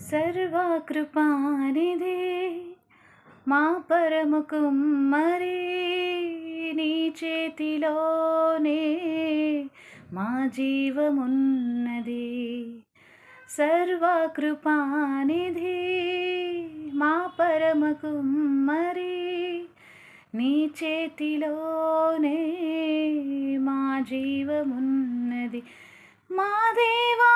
సర్వకృపానిధి మా పరమ కుమ్మరి నీ చేతిలోనే మా జీవమున్నది. సర్వకృపానిధి మా పరమ కుమ్మరి నీ చేతిలోనే మా జీవమున్నది. మా దేవా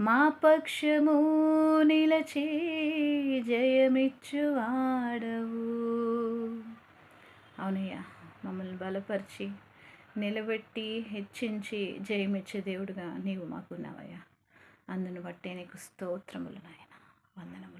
మా పక్షము నిలచే జయమిచ్చువాడవు. అవునయ్యా మమ్మల్ని బలపరిచి నిలబెట్టి హెచ్చించి జయమిచ్చే దేవుడుగా నీవు మాకున్నావయ్యా. అందును బట్టే నీకు స్తోత్రములు నాయన. వందనములు.